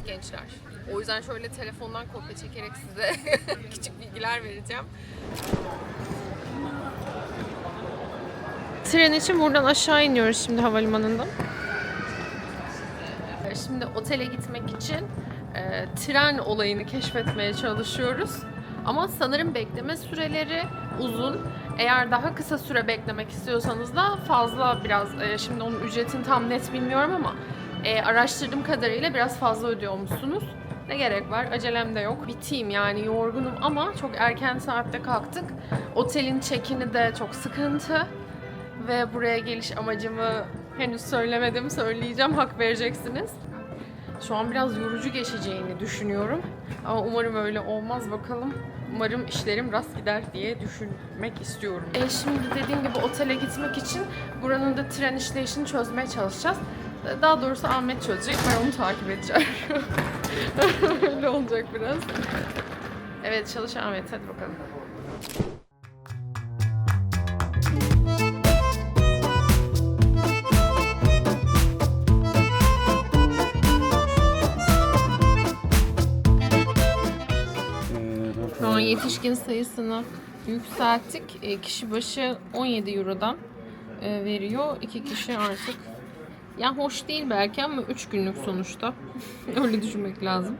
Evet gençler. O yüzden şöyle telefondan kopya çekerek size küçük bilgiler vereceğim. Tren için buradan aşağı iniyoruz şimdi havalimanından. Şimdi otele gitmek için e, tren olayını keşfetmeye çalışıyoruz. Ama sanırım bekleme süreleri uzun. Eğer daha kısa süre beklemek istiyorsanız da fazla biraz, e, şimdi onun ücretini tam net bilmiyorum ama e, araştırdığım kadarıyla biraz fazla ödüyormuşsunuz. Ne gerek var? Acelem de yok. Biteyim yani yorgunum ama çok erken saatte kalktık. Otelin check-in'i de çok sıkıntı. Ve buraya geliş amacımı henüz söylemedim. Söyleyeceğim. Hak vereceksiniz. Şu an biraz yorucu geçeceğini düşünüyorum. Ama umarım öyle olmaz bakalım. Umarım işlerim rast gider diye düşünmek istiyorum. E şimdi dediğim gibi otele gitmek için buranın da tren işleyişini çözmeye çalışacağız. Daha doğrusu Ahmet çözecek. Ben onu takip edeceğim. öyle olacak biraz. Evet çalış Ahmet hadi bakalım. Şu an yetişkin sayısını yükselttik. E, kişi başı 17 Euro'dan e, veriyor. İki kişi artık ya hoş değil belki ama 3 günlük sonuçta. Öyle düşünmek lazım.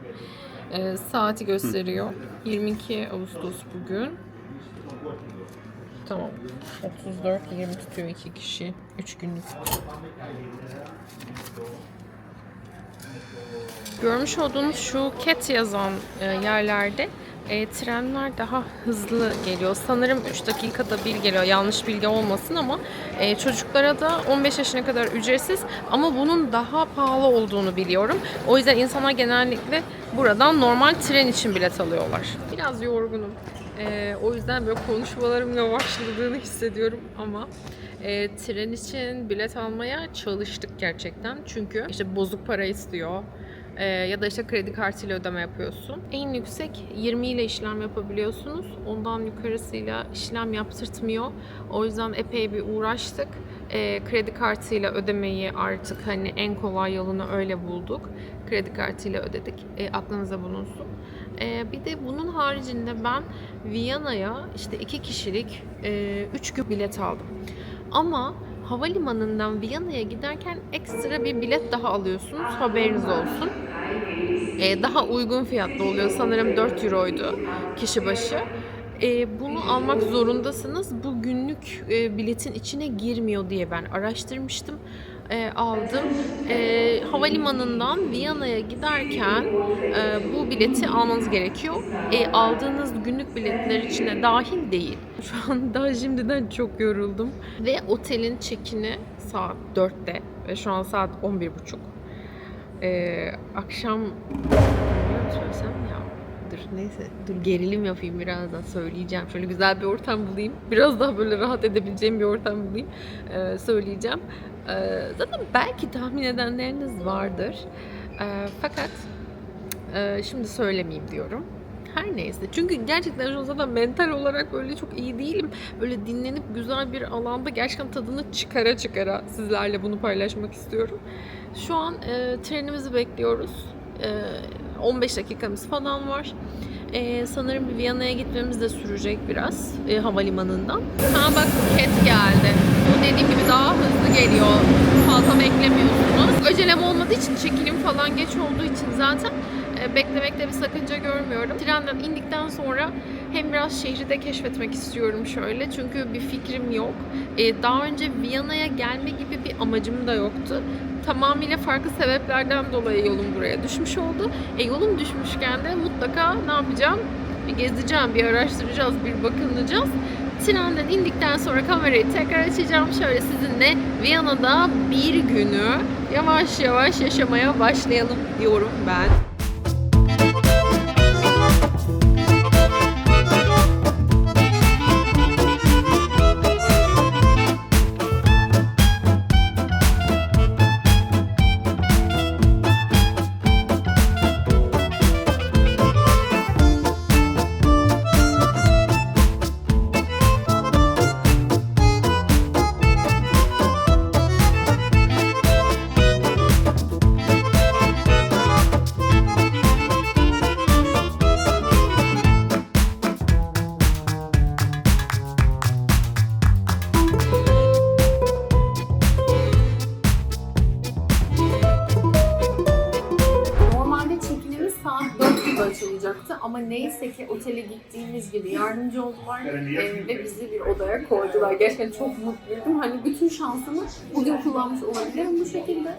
E, saati gösteriyor. 22 Ağustos bugün. Tamam. 34 20 tutuyor iki kişi. 3 günlük. Görmüş olduğunuz şu cat yazan e, yerlerde e, trenler daha hızlı geliyor. Sanırım 3 dakikada bir geliyor. Yanlış bilgi olmasın ama e, çocuklara da 15 yaşına kadar ücretsiz ama bunun daha pahalı olduğunu biliyorum. O yüzden insanlar genellikle buradan normal tren için bilet alıyorlar. Biraz yorgunum. E, o yüzden böyle konuşmalarım yavaşladığını hissediyorum ama e, tren için bilet almaya çalıştık gerçekten. Çünkü işte bozuk para istiyor. Ee, ya da işte kredi kartıyla ödeme yapıyorsun. En yüksek 20 ile işlem yapabiliyorsunuz. Ondan yukarısıyla işlem yaptırtmıyor. O yüzden epey bir uğraştık. Ee, kredi kartıyla ödemeyi artık hani en kolay yolunu öyle bulduk. Kredi kartıyla ödedik. E, aklınıza bulunsun. Ee, bir de bunun haricinde ben Viyana'ya işte iki kişilik 3 gün bilet aldım. Ama havalimanından Viyana'ya giderken ekstra bir bilet daha alıyorsunuz. Haberiniz olsun. Ee, daha uygun fiyatlı oluyor. Sanırım 4 euroydu kişi başı. Ee, bunu almak zorundasınız. Bu günlük e, biletin içine girmiyor diye ben araştırmıştım. Ee, aldım. Ee, havalimanından Viyana'ya giderken e, bu bileti almanız gerekiyor. E, aldığınız günlük biletler içine dahil değil. Şu an daha şimdiden çok yoruldum. Ve otelin check-in'i saat 4'te ve şu an saat 11.30. Ee, akşam söylesem ya dur neyse dur gerilim yapayım biraz da söyleyeceğim. Şöyle güzel bir ortam bulayım. Biraz daha böyle rahat edebileceğim bir ortam bulayım. Ee, söyleyeceğim. Ee, zaten belki tahmin edenleriniz vardır. Ee, fakat e, şimdi söylemeyeyim diyorum. Her neyse. Çünkü gerçekten şu an zaten mental olarak böyle çok iyi değilim. Böyle dinlenip güzel bir alanda gerçekten tadını çıkara çıkara sizlerle bunu paylaşmak istiyorum. Şu an e, trenimizi bekliyoruz. E, 15 dakikamız falan var. E, sanırım Viyana'ya gitmemiz de sürecek biraz e, havalimanından. Ha bak Cat geldi. Bu dediğim gibi daha hızlı geliyor. Fazla beklemiyorsunuz. Acelem olmadığı için çekilim falan geç olduğu için zaten e, beklemekte bir sakınca görmüyorum. Trenden indikten sonra hem biraz şehri de keşfetmek istiyorum şöyle. Çünkü bir fikrim yok. E, daha önce Viyana'ya gelme gibi bir amacım da yoktu. Tamamıyla farklı sebeplerden dolayı yolum buraya düşmüş oldu. E, yolum düşmüşken de mutlaka ne yapacağım? Bir gezeceğim, bir araştıracağız, bir bakınacağız. Trenden indikten sonra kamerayı tekrar açacağım. Şöyle sizinle Viyana'da bir günü yavaş yavaş yaşamaya başlayalım diyorum ben. Olmayacaktı ama neyse ki otele gittiğimiz gibi yardımcı oldular ve bizi bir odaya koydular. Gerçekten çok mutluydum. Hani bütün şansımı bugün kullanmış olabilirim bu şekilde.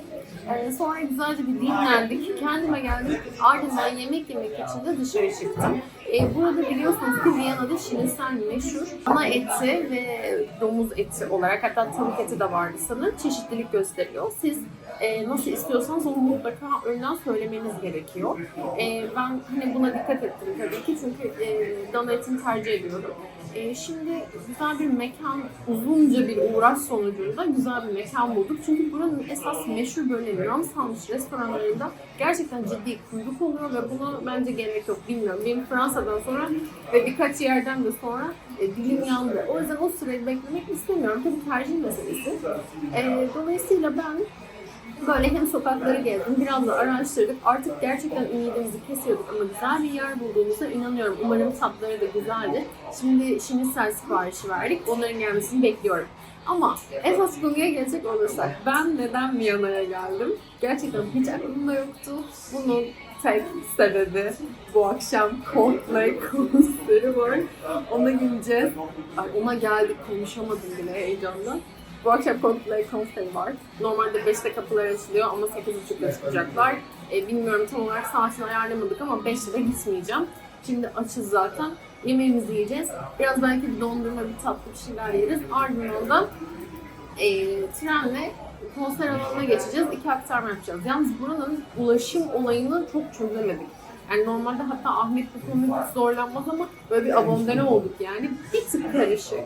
E, sonra güzelce bir dinlendik. Kendime geldim. Ardından yemek yemek için de dışarı çıktım. E, burada biliyorsunuz ki Viyana'da şinisel meşhur. Ana eti ve domuz eti olarak hatta tavuk eti de vardı sanırım. Çeşitlilik gösteriyor. Siz e, nasıl istiyorsanız onu mutlaka önden söylemeniz gerekiyor. E, ben hani buna dikkat ettim tabii ki çünkü e, dana etini tercih ediyorum. E, şimdi güzel bir mekan, uzunca bir uğraş sonucunda güzel bir mekan bulduk. Çünkü buranın esas meşhur böyle ram restoranlarında gerçekten ciddi kuyruk oluyor ve buna bence gerek yok bilmiyorum. Benim Fransa'dan sonra ve birkaç yerden de sonra e, dilim yandı. O yüzden o süreyi beklemek istemiyorum. Tabii tercih meselesi. E, dolayısıyla ben Böyle hem sokakları gezdim, biraz da araştırdık. Artık gerçekten ümidimizi kesiyorduk ama güzel bir yer bulduğumuza inanıyorum. Umarım tatları da güzeldir. Şimdi şinisel siparişi verdik. Onların gelmesini bekliyorum. Ama esas konuya gelecek olursak ben neden Viyana'ya geldim? Gerçekten hiç aklımda yoktu. Bunun tek sebebi bu akşam Coldplay konseri var. Ona gideceğiz. Ona geldik konuşamadım bile heyecandan. Bu akşam Coldplay konseri var. Normalde 5'te kapılar açılıyor ama 8.30'da çıkacaklar. E, bilmiyorum tam olarak saatini ayarlamadık ama 5'te de gitmeyeceğim. Şimdi açız zaten. Yemeğimizi yiyeceğiz. Biraz belki bir dondurma, bir tatlı bir şeyler yeriz. Ardından da e, trenle konser alanına geçeceğiz. İki aktarma yapacağız. Yalnız buranın ulaşım olayını çok çözemedik. Yani normalde hatta Ahmet bu konuda hiç zorlanmaz ama böyle bir abondene olduk yani. Bir tık karışık.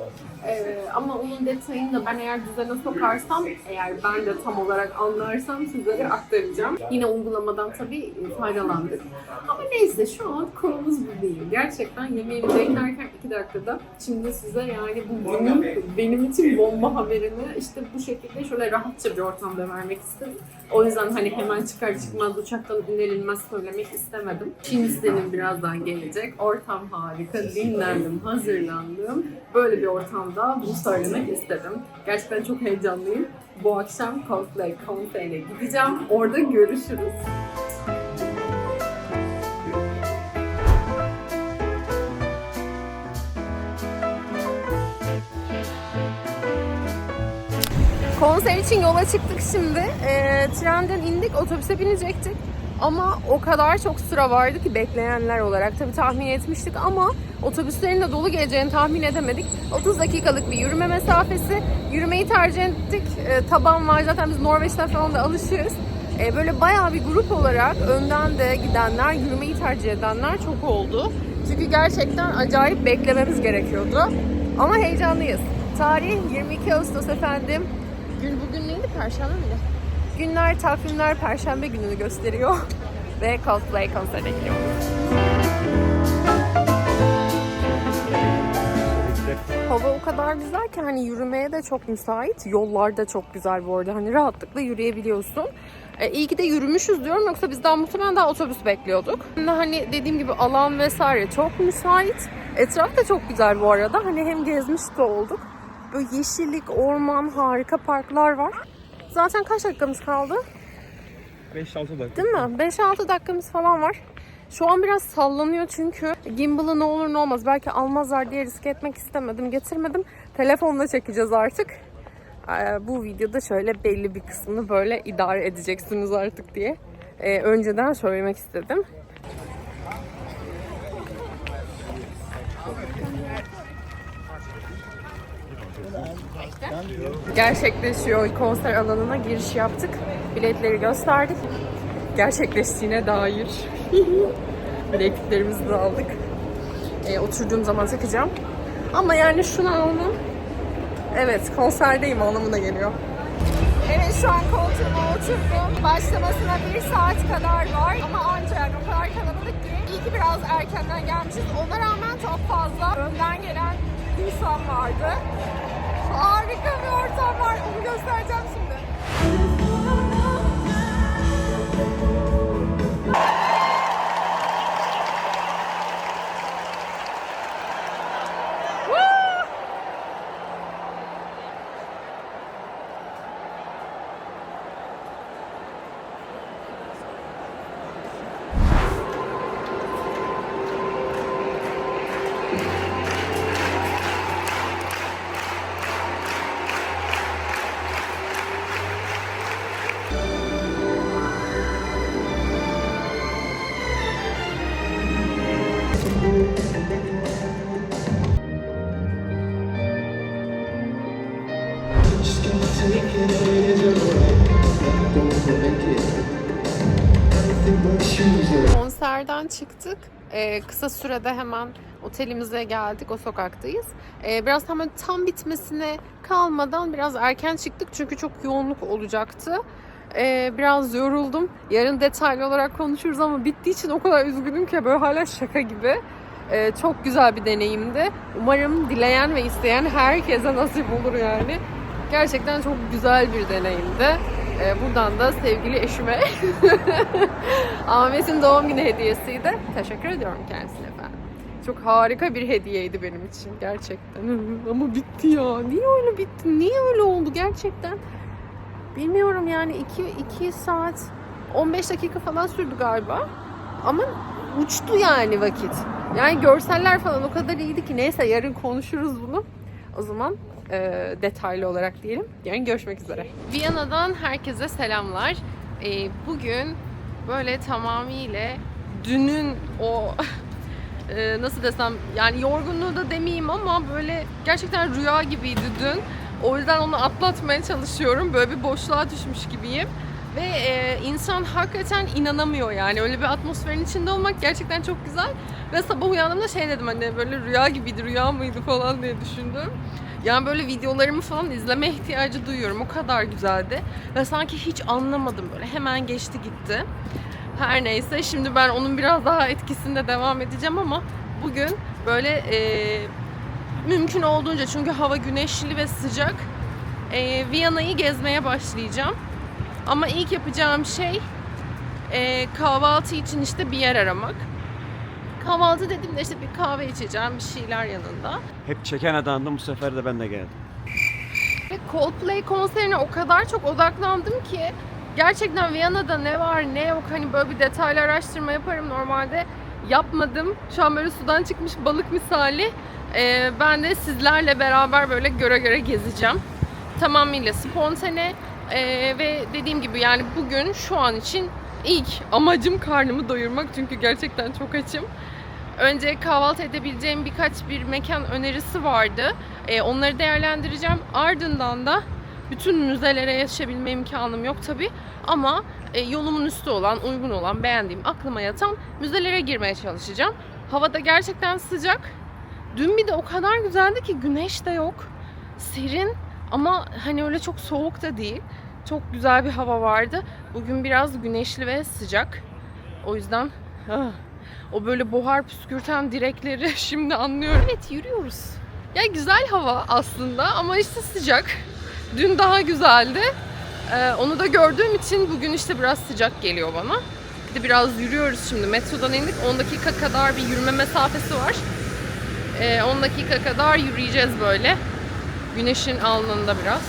Ee, ama onun detayını da ben eğer düzene sokarsam, eğer ben de tam olarak anlarsam sizlere aktaracağım. Yine uygulamadan tabii faydalandık. Ama neyse şu an konumuz bu değil. Gerçekten yemeğini beklerken iki dakikada şimdi size yani bu günün benim için bomba haberini işte bu şekilde şöyle rahatça bir ortamda vermek istedim. O yüzden hani hemen çıkar çıkmaz uçaktan iner inmez söylemek istemedim. Şimdi senin birazdan gelecek. Ortam harika. Dinlendim, hazırlandım. Böyle bir ortamda bunu söylemek istedim. Gerçekten çok heyecanlıyım. Bu akşam Coldplay konserine gideceğim. Orada görüşürüz. Konser için yola çıktık şimdi. Ee, trenden indik, otobüse binecektik. Ama o kadar çok sıra vardı ki bekleyenler olarak. Tabii tahmin etmiştik ama otobüslerin de dolu geleceğini tahmin edemedik. 30 dakikalık bir yürüme mesafesi. Yürümeyi tercih ettik. Ee, taban var zaten biz Norveç'ten falan da alışığız. Ee, böyle bayağı bir grup olarak önden de gidenler, yürümeyi tercih edenler çok oldu. Çünkü gerçekten acayip beklememiz gerekiyordu. Ama heyecanlıyız. Tarih 22 Ağustos efendim. Gün bugün neydi? Perşembe miydi? Günler, takvimler Perşembe gününü gösteriyor. Ve Coldplay konserine gidiyoruz. Hava o kadar güzel ki hani yürümeye de çok müsait. Yollar da çok güzel bu arada. Hani rahatlıkla yürüyebiliyorsun. E, iyi ki de yürümüşüz diyorum yoksa biz daha muhtemelen daha otobüs bekliyorduk. Hani dediğim gibi alan vesaire çok müsait. Etraf da çok güzel bu arada. Hani hem gezmiş de olduk. Böyle yeşillik, orman, harika parklar var. Zaten kaç dakikamız kaldı? 5-6 dakika. Değil mi? 5-6 dakikamız falan var. Şu an biraz sallanıyor çünkü gimbal'ı ne olur ne olmaz. Belki almazlar diye risk etmek istemedim. Getirmedim. Telefonla çekeceğiz artık. Ee, bu videoda şöyle belli bir kısmını böyle idare edeceksiniz artık diye. Ee, önceden söylemek istedim. Gerçekleşiyor. Konser alanına giriş yaptık. Biletleri gösterdik. Gerçekleştiğine dair. Bilekliklerimizi de aldık. Ee, oturduğum zaman takacağım. Ama yani şunu anlamı Evet konserdeyim anlamına geliyor. Evet şu an koltuğuma oturdum. Başlamasına bir saat kadar var ama ancak o kadar kalabalık ki iyi ki biraz erkenden gelmişiz. Ona rağmen çok fazla önden gelen insan vardı. Harika bir ortam var. Onu göstereceğim şimdi. Konserden çıktık. Ee, kısa sürede hemen otelimize geldik. O sokaktayız. Ee, biraz hemen tam bitmesine kalmadan biraz erken çıktık. Çünkü çok yoğunluk olacaktı. Ee, biraz yoruldum. Yarın detaylı olarak konuşuruz ama bittiği için o kadar üzgünüm ki böyle hala şaka gibi. Ee, çok güzel bir deneyimdi. Umarım dileyen ve isteyen herkese nasip olur yani. Gerçekten çok güzel bir deneyimdi. Ee, buradan da sevgili eşime Ahmet'in doğum günü hediyesiydi. Teşekkür ediyorum kendisine efendim. Çok harika bir hediyeydi benim için gerçekten. Ama bitti ya. Niye öyle bitti? Niye öyle oldu gerçekten? Bilmiyorum yani 2 2 saat 15 dakika falan sürdü galiba. Ama uçtu yani vakit. Yani görseller falan o kadar iyiydi ki neyse yarın konuşuruz bunu. O zaman e, detaylı olarak diyelim. Yarın görüşmek üzere. Viyana'dan herkese selamlar. E, bugün böyle tamamıyla dünün o e, nasıl desem yani yorgunluğu da demeyeyim ama böyle gerçekten rüya gibiydi dün. O yüzden onu atlatmaya çalışıyorum. Böyle bir boşluğa düşmüş gibiyim. Ve e, insan hakikaten inanamıyor yani. Öyle bir atmosferin içinde olmak gerçekten çok güzel. Ve sabah uyandığımda şey dedim hani böyle rüya gibiydi, rüya mıydı falan diye düşündüm. Yani böyle videolarımı falan izleme ihtiyacı duyuyorum. O kadar güzeldi. Ve sanki hiç anlamadım böyle. Hemen geçti gitti. Her neyse şimdi ben onun biraz daha etkisinde devam edeceğim ama bugün böyle e, mümkün olduğunca çünkü hava güneşli ve sıcak e, Viyana'yı gezmeye başlayacağım. Ama ilk yapacağım şey e, kahvaltı için işte bir yer aramak. Kahvaltı dediğimde işte bir kahve içeceğim, bir şeyler yanında. Hep çeken adamdım bu sefer de ben de geldim. Ve Coldplay konserine o kadar çok odaklandım ki gerçekten Viyana'da ne var ne yok hani böyle bir detaylı araştırma yaparım normalde yapmadım. Şu an böyle sudan çıkmış balık misali. Ee, ben de sizlerle beraber böyle göre göre gezeceğim. Tamamıyla spontane Ee, ve dediğim gibi yani bugün şu an için ilk amacım karnımı doyurmak çünkü gerçekten çok açım. Önce kahvaltı edebileceğim birkaç bir mekan önerisi vardı. Ee, onları değerlendireceğim. Ardından da bütün müzelere yaşayabilme imkanım yok tabi. Ama e, yolumun üstü olan, uygun olan, beğendiğim, aklıma yatan müzelere girmeye çalışacağım. Hava da gerçekten sıcak. Dün bir de o kadar güzeldi ki güneş de yok. Serin ama hani öyle çok soğuk da değil. Çok güzel bir hava vardı. Bugün biraz güneşli ve sıcak. O yüzden ah, o böyle buhar püskürten direkleri şimdi anlıyorum. Evet yürüyoruz. Ya güzel hava aslında ama işte sıcak. Dün daha güzeldi. Ee, onu da gördüğüm için bugün işte biraz sıcak geliyor bana. Bir de biraz yürüyoruz şimdi. Metrodan indik. 10 dakika kadar bir yürüme mesafesi var. Ee, 10 dakika kadar yürüyeceğiz böyle. Güneşin alnında biraz.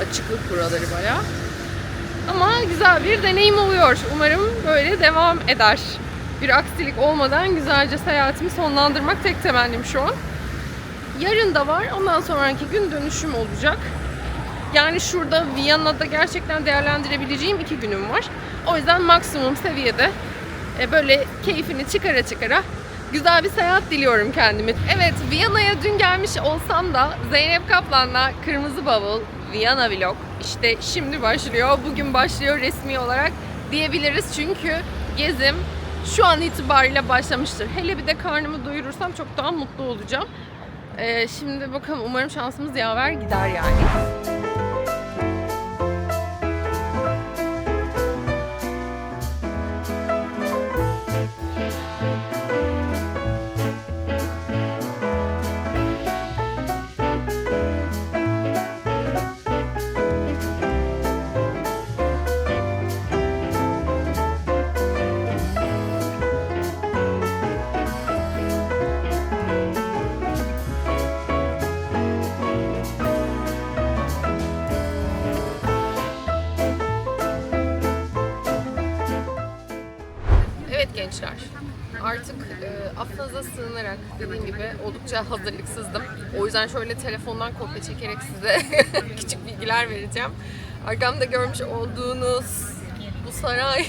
Açıklık buraları bayağı. Ama güzel bir deneyim oluyor. Umarım böyle devam eder. Bir aksilik olmadan güzelce seyahatimi sonlandırmak tek temennim şu an. Yarın da var. Ondan sonraki gün dönüşüm olacak. Yani şurada Viyana'da gerçekten değerlendirebileceğim iki günüm var. O yüzden maksimum seviyede e, böyle keyfini çıkara çıkara güzel bir seyahat diliyorum kendime. Evet Viyana'ya dün gelmiş olsam da Zeynep Kaplan'la Kırmızı Bavul Viyana Vlog işte şimdi başlıyor. Bugün başlıyor resmi olarak diyebiliriz. Çünkü gezim şu an itibariyle başlamıştır. Hele bir de karnımı doyurursam çok daha mutlu olacağım. Ee, şimdi bakalım umarım şansımız yaver gider yani. Affınıza sığınarak dediğim gibi oldukça hazırlıksızdım. O yüzden şöyle telefondan kopya çekerek size küçük bilgiler vereceğim. Arkamda görmüş olduğunuz bu saray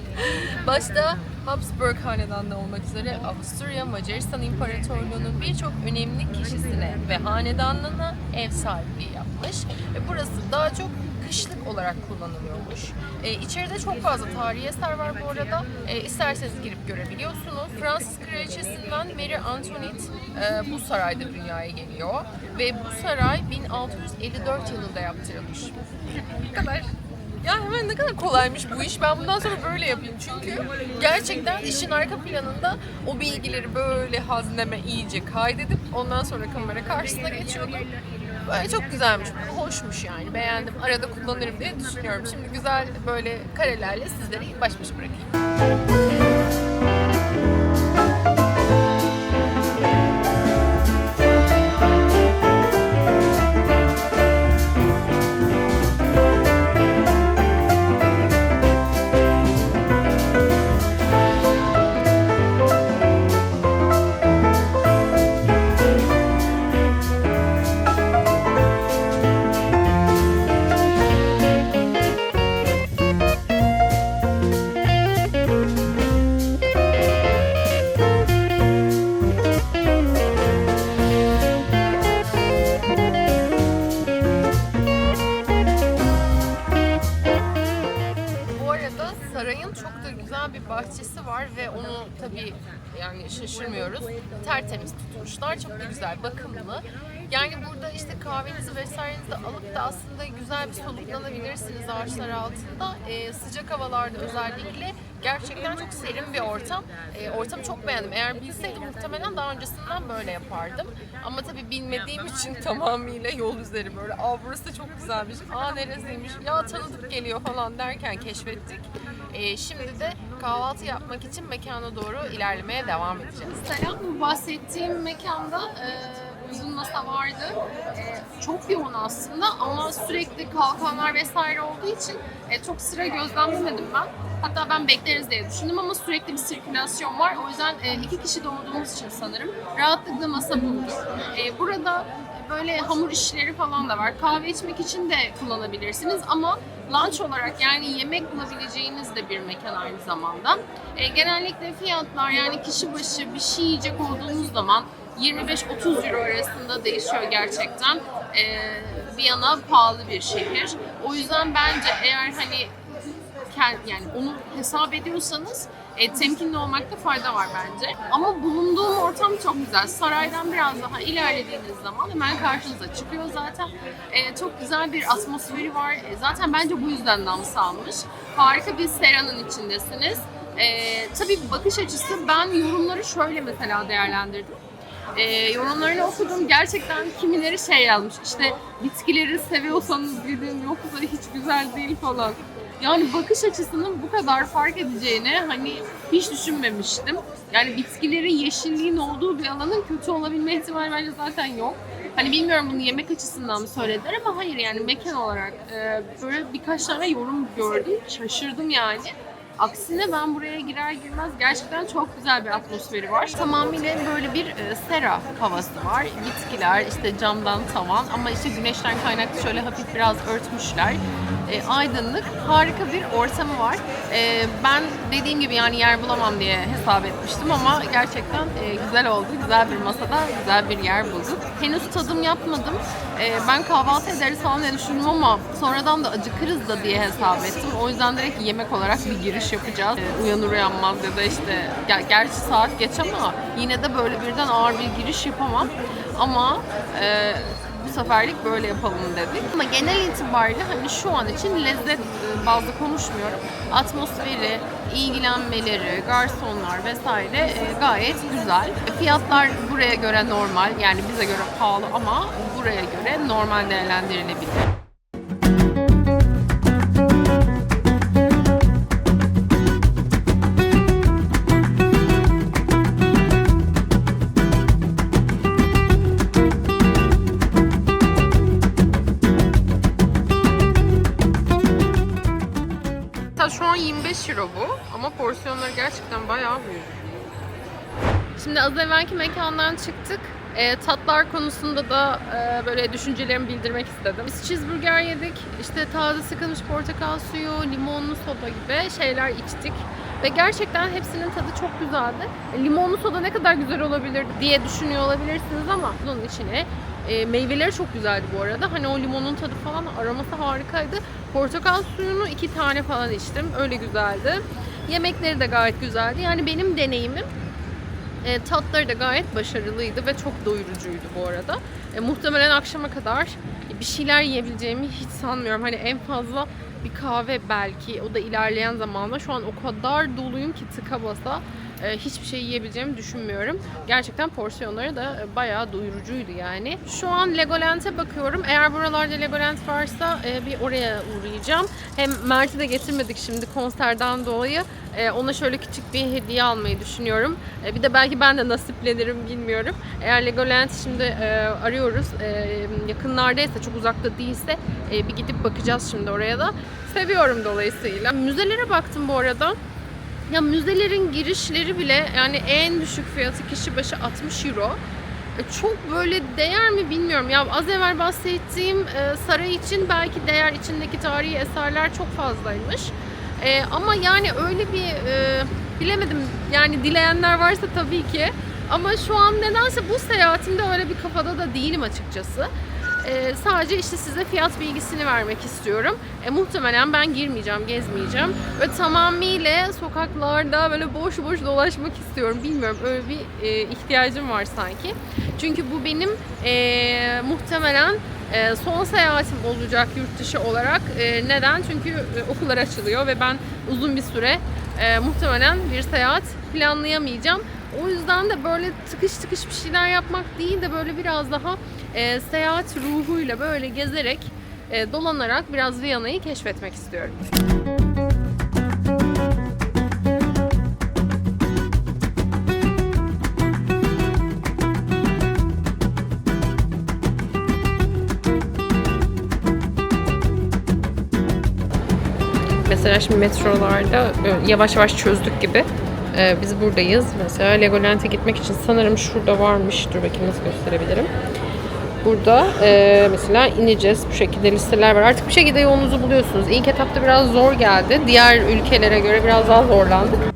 başta Habsburg hanedanlığı olmak üzere Avusturya Macaristan İmparatorluğu'nun birçok önemli kişisine ve hanedanlığına ev sahipliği yapmış. Ve burası daha çok kışlık olarak kullanılıyormuş. E, içeride çok fazla tarihi eser var bu arada. E, isterseniz girip görebiliyorsunuz. Fransız kraliçesinden Mary Antoinette e, bu sarayda dünyaya geliyor. Ve bu saray 1654 yılında yaptırılmış. bu kadar. Ya hemen ne kadar kolaymış bu iş. Ben bundan sonra böyle yapayım. Çünkü gerçekten işin arka planında o bilgileri böyle hazneme iyice kaydedip ondan sonra kamera karşısına geçiyordum. Böyle çok güzelmiş, hoşmuş yani. Beğendim. Arada kullanırım diye düşünüyorum. Şimdi güzel böyle karelerle sizleri baş başa bırakayım. Sıcak havalarda özellikle gerçekten çok serin bir ortam. Ee, ortamı çok beğendim. Eğer bilseydim muhtemelen daha öncesinden böyle yapardım. Ama tabii bilmediğim için tamamıyla yol üzeri böyle aa burası da çok güzelmiş, aa neresiymiş, ya tanıdık geliyor falan derken keşfettik. Ee, şimdi de kahvaltı yapmak için mekana doğru ilerlemeye devam edeceğiz. Selam, bu bahsettiğim mekanda e, uzun masa vardı. E, çok yoğun aslında ama sürekli kalkanlar vesaire olduğu için e, çok sıra gözlemlemedim ben. Hatta ben bekleriz diye düşündüm ama sürekli bir sirkülasyon var. O yüzden e, iki kişi de olduğumuz için sanırım rahatlıkla masa bulduk. E, burada böyle hamur işleri falan da var. Kahve içmek için de kullanabilirsiniz ama lunch olarak yani yemek bulabileceğiniz de bir mekan aynı zamanda. E, genellikle fiyatlar yani kişi başı bir şey yiyecek olduğunuz zaman 25-30 euro arasında değişiyor gerçekten. E, Viyana pahalı bir şehir. O yüzden bence eğer hani yani onu hesap ediyorsanız e, temkinli olmakta fayda var bence. Ama bulunduğum ortam çok güzel. Saraydan biraz daha ilerlediğiniz zaman hemen karşınıza çıkıyor zaten. E, çok güzel bir atmosferi var. E, zaten bence bu yüzden nam salmış. Harika bir seranın içindesiniz. E, tabii bakış açısı ben yorumları şöyle mesela değerlendirdim. E, yorumlarını okudum. Gerçekten kimileri şey yazmış. İşte bitkileri seviyorsanız gidin yoksa hiç güzel değil falan. Yani bakış açısının bu kadar fark edeceğini hani hiç düşünmemiştim. Yani bitkileri yeşilliğin olduğu bir alanın kötü olabilme ihtimali bence zaten yok. Hani bilmiyorum bunu yemek açısından mı söylediler ama hayır yani mekan olarak e, böyle birkaç tane yorum gördüm. Şaşırdım yani. Aksine ben buraya girer girmez gerçekten çok güzel bir atmosferi var. Tamamıyla böyle bir e, sera havası var. Bitkiler, işte camdan tavan ama işte güneşten kaynaklı şöyle hafif biraz örtmüşler. E, aydınlık, harika bir ortamı var. E, ben dediğim gibi yani yer bulamam diye hesap etmiştim ama gerçekten e, güzel oldu. Güzel bir masada güzel bir yer bulduk. Henüz tadım yapmadım. E, ben kahvaltı ederiz falan diye düşündüm ama sonradan da acıkırız da diye hesap ettim. O yüzden direkt yemek olarak bir giriş yapacağız. E, uyanır uyanmaz ya da işte ger- gerçi saat geç ama yine de böyle birden ağır bir giriş yapamam. Ama e, bu seferlik böyle yapalım dedik. Ama genel itibariyle hani şu an için lezzet e, bazlı konuşmuyorum. Atmosferi, ilgilenmeleri, garsonlar vesaire e, gayet güzel. Fiyatlar buraya göre normal yani bize göre pahalı ama buraya göre normal değerlendirilebilir. 25 euro bu ama porsiyonları gerçekten bayağı büyük. Şimdi az evvelki mekandan çıktık. E, tatlar konusunda da e, böyle düşüncelerimi bildirmek istedim. Biz cheeseburger yedik. İşte taze sıkılmış portakal suyu, limonlu soda gibi şeyler içtik. Ve gerçekten hepsinin tadı çok güzeldi. E, limonlu soda ne kadar güzel olabilir diye düşünüyor olabilirsiniz ama bunun içine E, meyveleri çok güzeldi bu arada. Hani o limonun tadı falan aroması harikaydı. Portakal suyunu iki tane falan içtim. Öyle güzeldi. Yemekleri de gayet güzeldi. Yani benim deneyimim e, tatları da gayet başarılıydı ve çok doyurucuydu bu arada. E, muhtemelen akşama kadar bir şeyler yiyebileceğimi hiç sanmıyorum. Hani en fazla bir kahve belki o da ilerleyen zamanda şu an o kadar doluyum ki tıka basa hiçbir şey yiyebileceğimi düşünmüyorum. Gerçekten porsiyonları da e, bayağı doyurucuydu yani. Şu an Legoland'e bakıyorum. Eğer buralarda Legoland varsa e, bir oraya uğrayacağım. Hem Mert'i de getirmedik şimdi konserden dolayı. E, ona şöyle küçük bir hediye almayı düşünüyorum. E, bir de belki ben de nasiplenirim bilmiyorum. Eğer Legoland şimdi e, arıyoruz. E, yakınlardaysa, çok uzakta değilse e, bir gidip bakacağız şimdi oraya da. Seviyorum dolayısıyla. Müzelere baktım bu arada. Ya müzelerin girişleri bile yani en düşük fiyatı kişi başı 60 euro. E, Çok böyle değer mi bilmiyorum. Ya az evvel bahsettiğim e, saray için belki değer içindeki tarihi eserler çok fazlaymış. E, ama yani öyle bir bilemedim. Yani dileyenler varsa tabii ki. Ama şu an nedense bu seyahatimde öyle bir kafada da değilim açıkçası. E, sadece işte size fiyat bilgisini vermek istiyorum. E, muhtemelen ben girmeyeceğim, gezmeyeceğim. Ve tamamıyla sokaklarda böyle boş boş dolaşmak istiyorum. Bilmiyorum öyle bir e, ihtiyacım var sanki. Çünkü bu benim e, muhtemelen e, son seyahatim olacak yurt dışı olarak. E, neden? Çünkü e, okullar açılıyor ve ben uzun bir süre e, muhtemelen bir seyahat planlayamayacağım. O yüzden de böyle tıkış tıkış bir şeyler yapmak değil de böyle biraz daha e, seyahat ruhuyla böyle gezerek, e, dolanarak biraz Viyana'yı keşfetmek istiyorum. Mesela şimdi metrolarda e, yavaş yavaş çözdük gibi. E, Biz buradayız. Mesela Legoland'e gitmek için sanırım şurada varmış. Dur bakayım nasıl gösterebilirim. Burada e, mesela ineceğiz. Bu şekilde listeler var. Artık bir şekilde yolunuzu buluyorsunuz. İlk etapta biraz zor geldi. Diğer ülkelere göre biraz daha zorlandık.